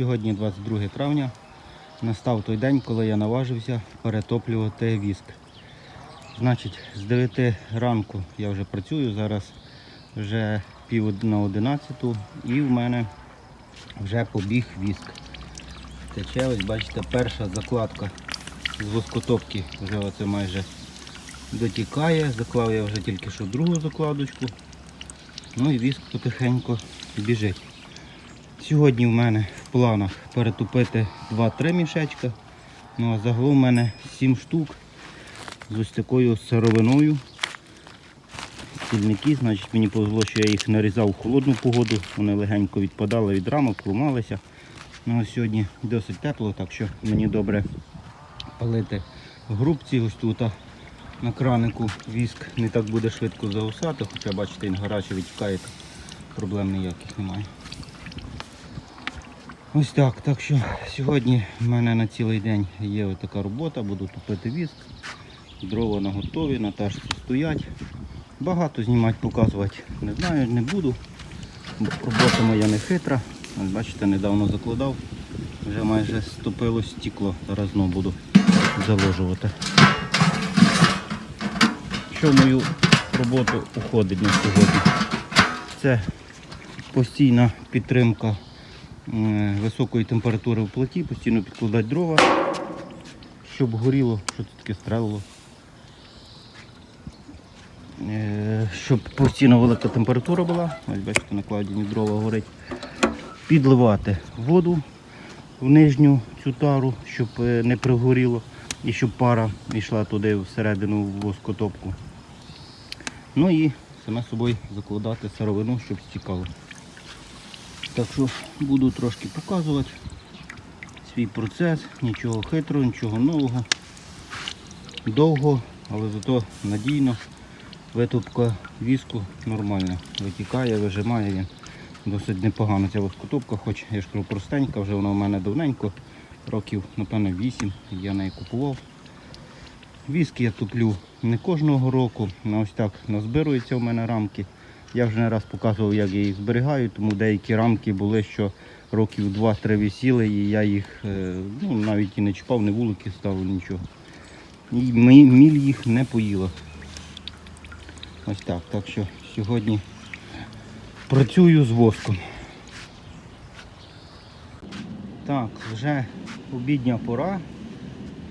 Сьогодні 22 травня. Настав той день, коли я наважився перетоплювати віск. Значить, з 9 ранку я вже працюю, зараз вже пів на 11 і в мене вже побіг віск. Тече, ось бачите, перша закладка з воскотопки вже оце майже дотікає. Заклав я вже тільки що другу закладочку. Ну і віск потихеньку біжить. Сьогодні в мене планах перетопити 2-3 мішечка. Ну а загалом в мене 7 штук з ось такою сировиною. Стільники, значить мені повезло, що я їх нарізав в холодну погоду, вони легенько відпадали від рамок, ламалися. Ну, а сьогодні досить тепло, так що мені добре палити грубці ось тут на кранику віск не так буде швидко загусати, хоча бачите, він гарячий витікає, то проблем ніяких немає. Ось так. Так що сьогодні в мене на цілий день є ось така робота, буду тупити віск. Дрова на ташці стоять. Багато знімати, показувати не знаю, не буду. Робота моя не хитра. Бачите, недавно закладав. Вже майже стопило стекло. Зараз знову буду заложувати. Що в мою роботу уходить на сьогодні? Це постійна підтримка високої температури в плиті, постійно підкладати дрова, щоб горіло, що це таке стрелило. Е, Щоб постійно велика температура була, ось бачите, накладені дрова горить. Підливати воду в нижню цю тару, щоб е, не пригоріло і щоб пара йшла туди всередину в воскотопку. Ну і саме собою закладати сировину, щоб стікало. Так що буду трошки показувати свій процес, нічого хитрого, нічого нового. Довго, але зато надійно. Витопка віску нормальна. Витікає, вижимає він. Досить непогано ця воскотопка, хоч я ж кажу простенька, вже вона у мене давненько, років, напевно, 8 я неї купував. Віск я туплю не кожного року, ось так назбируються у мене рамки. Я вже не раз показував, як я їх зберігаю, тому деякі рамки були, що років 2-3 висіли, і я їх е, ну, навіть і не чіпав, не вулики ставив, нічого. І міль їх не поїла. Ось так. Так що сьогодні працюю з воском. Так, вже обідня пора.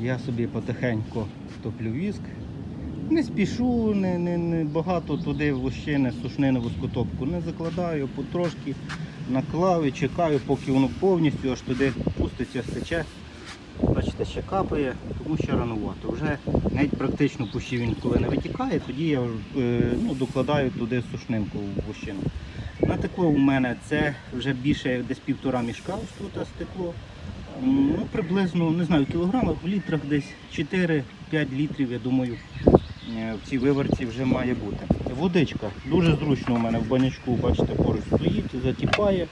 Я собі потихеньку топлю віск. Не спішу, не, не, не багато туди в лущини, сушнини воскотопку не закладаю, потрошки наклав чекаю, поки воно повністю аж туди пуститься, стече. Бачите, ще капає, тому ще ранувато. Вже навіть практично пущі він коли не витікає, тоді я е, ну, докладаю туди сушнинку в вощину. На текло у мене це вже більше десь півтора мішка ось стекло. Ну, приблизно, не знаю, в кілограмах, в літрах десь 4-5 літрів, я думаю, в цій виверці вже має бути. Водичка. Дуже зручно у мене в банячку, бачите, поруч стоїть, затіпає.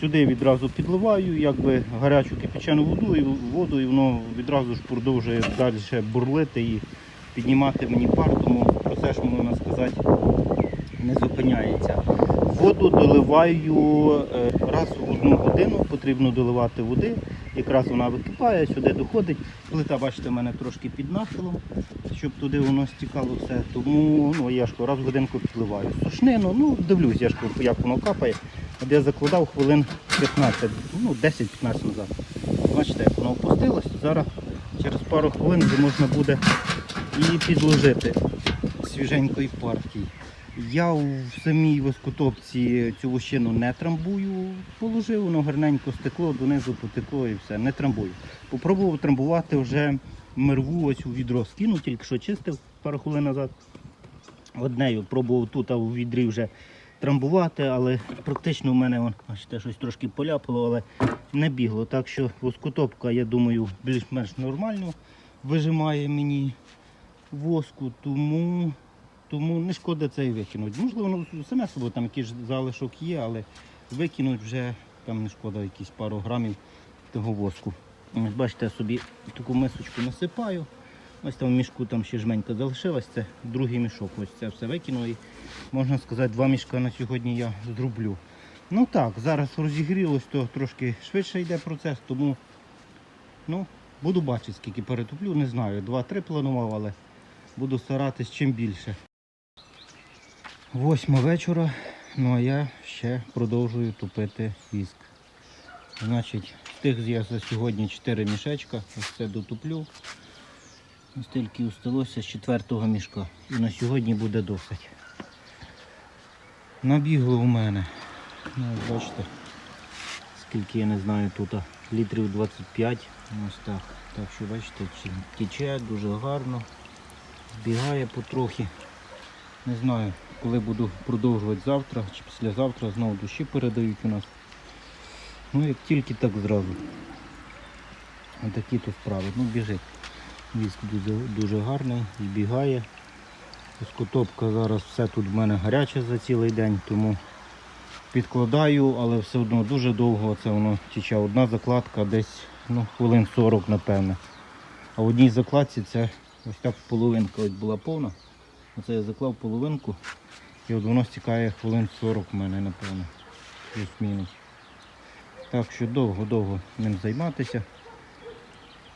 Сюди відразу підливаю, якби гарячу кипячену воду і воду, і воно відразу ж продовжує далі бурлити і піднімати мені пар, тому процес, можна сказати, не зупиняється. Воду доливаю е, раз в одну годину, потрібно доливати води. Якраз вона википає, сюди доходить. Плита, бачите, в мене трошки під нахилом, щоб туди воно стікало все. Тому ну, я ж раз в годинку підливаю. Сушнину, ну дивлюсь, я ж як воно капає. От я закладав хвилин 15, ну 10-15 назад. Бачите, як воно опустилось. Зараз через пару хвилин можна буде і підложити свіженької партії. Я в самій воскотопці цю вощину не трамбую, положив, воно гарненько стекло, донизу потекло і все, не трамбую. Попробував трамбувати вже мерву ось у відро скинув, тільки що чистив пару хвилин назад. Однею пробував тут, а у відрі вже трамбувати, але практично у мене вон, щось трошки поляпало, але не бігло. Так що воскотопка, я думаю, більш-менш нормально вижимає мені воску, тому, тому не шкода це і викинути. Можливо, ну, саме собою там якийсь залишок є, але викинуть вже там не шкода якісь пару грамів того воску. Бачите, я собі таку мисочку насипаю. Ось там в мішку там ще жменька залишилась, це другий мішок. Ось це все викину і можна сказати, два мішка на сьогодні я зроблю. Ну так, зараз розігрілось, то трошки швидше йде процес, тому ну, буду бачити, скільки перетоплю, не знаю. 2-3 планував, але буду старатись чим більше. Восьма вечора, ну а я ще продовжую топити віск. Значить, встиг я за сьогодні 4 мішечка, ось це дотуплю. Ось тільки усталося з четвертого мішка. І на сьогодні буде досить. Набігло у мене. Ну, бачите, скільки я не знаю тут, літрів 25. Ось так. Так що бачите, тече дуже гарно. Збігає потрохи. Не знаю, коли буду продовжувати завтра чи післязавтра, знову душі передають у нас. Ну як тільки так зразу. Отакі то справи. Ну біжить. Віск дуже, дуже гарний, збігає. Скотопка зараз все тут в мене гаряче за цілий день, тому підкладаю, але все одно дуже довго це воно тече. Одна закладка десь ну, хвилин 40, напевне. А в одній закладці це ось так половинка ось була повна. Оце я заклав половинку і от воно стікає хвилин 40 в мене, напевно. Плюс-мінус. Так що довго-довго ним займатися,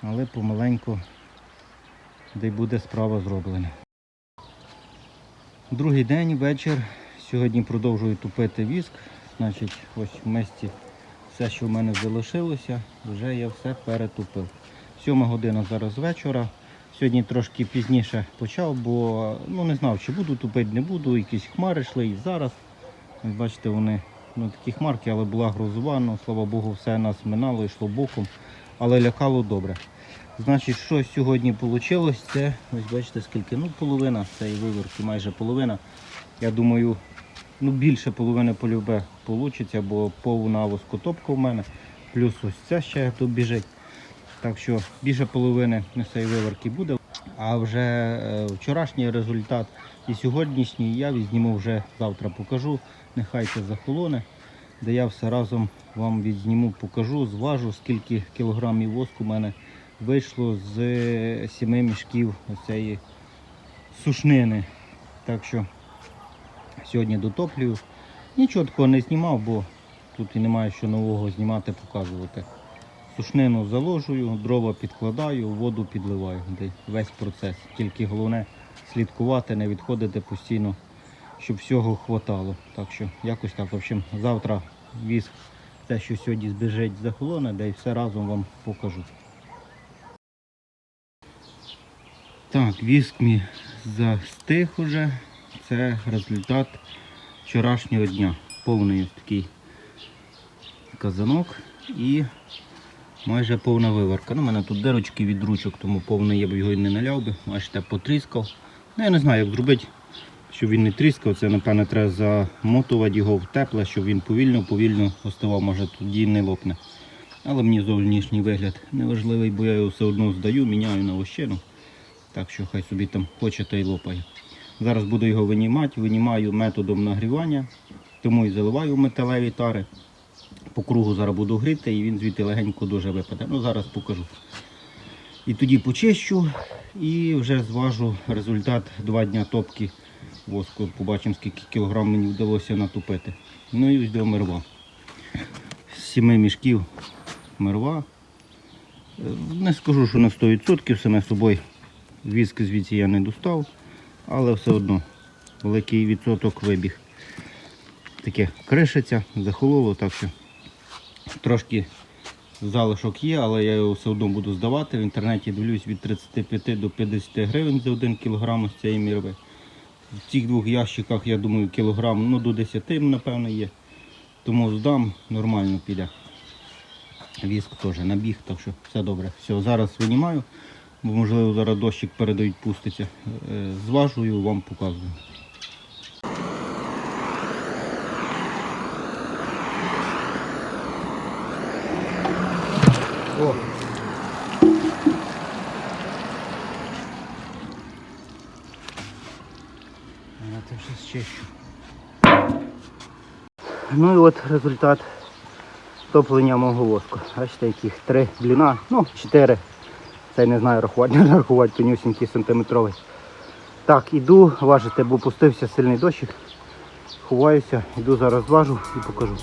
але помаленьку де й буде справа зроблена. Другий день, вечір. Сьогодні продовжую тупити віск. Значить, ось в місті все, що в мене залишилося, вже я все перетупив. Сьома година зараз вечора. Сьогодні трошки пізніше почав, бо ну, не знав, чи буду тупити, не буду. Якісь хмари йшли і зараз. Бачите, вони ну, такі хмарки, але була грозова, ну, слава Богу, все нас минало, йшло боком, але лякало добре. Значить, що сьогодні вийшло, це ось бачите скільки, ну половина цієї виверки, майже половина. Я думаю, ну більше половини полюбе вийде, бо повна воскотопка в мене, плюс ось це ще тут біжить. Так що більше половини цієї виверки буде. А вже е, вчорашній результат і сьогоднішній я відзніму вже завтра покажу. Нехай це захолоне, де я все разом вам відзніму, покажу, зважу, скільки кілограмів воску у мене вийшло з сіми мішків цієї сушнини. Так що сьогодні дотоплюю. Нічого такого не знімав, бо тут і немає що нового знімати, показувати. Сушнину заложую, дрова підкладаю, воду підливаю. Весь процес. Тільки головне слідкувати, не відходити постійно, щоб всього хватало. Так що якось так. В общем, завтра віск, те, що сьогодні збіжить за холоне, де й все разом вам покажу. Так, віск мій застиг уже. Це результат вчорашнього дня. Повний ось такий казанок і майже повна виварка. Ну, у мене тут дирочки від ручок, тому повний я б його і не наляв би. Бачите, потріскав. Ну, я не знаю, як зробити, щоб він не тріскав. Це, напевно, треба замотувати його в тепле, щоб він повільно-повільно оставав, може тоді не лопне. Але мені зовнішній вигляд не важливий, бо я його все одно здаю, міняю на вощину. Так що хай собі там хоче та й лопає. Зараз буду його винімати, винімаю методом нагрівання, тому і заливаю металеві тари. По кругу зараз буду гріти і він звідти легенько дуже випаде. Ну зараз покажу. І тоді почищу і вже зважу результат два дня топки воску. Побачимо, скільки кілограм мені вдалося натопити. Ну і ось до мерва. З сіми мішків мерва. Е, Не скажу, що на 100% саме собою віск звідси я не достав, але все одно великий відсоток вибіг. Таке кришиться, захололо, так що трошки залишок є, але я його все одно буду здавати. В інтернеті дивлюсь від 35 до 50 гривень за 1 кг з цієї мірви. В цих двох ящиках, я думаю, кілограм ну, до 10 напевно є. Тому здам, нормально піде. Віск теж набіг, так що все добре. Все, зараз винімаю, бо можливо зараз дощик передають, пуститься. Е, Зважую, вам показую. О! Я це все зчищу. Ну і от результат топлення мого воску. Бачите, яких три бліна, ну, чотири. Це не знаю рахувати, не рахувати, тонюсінький сантиметровий. Так, іду важити, бо пустився сильний дощик. ховаюся, йду зараз зважу і покажу.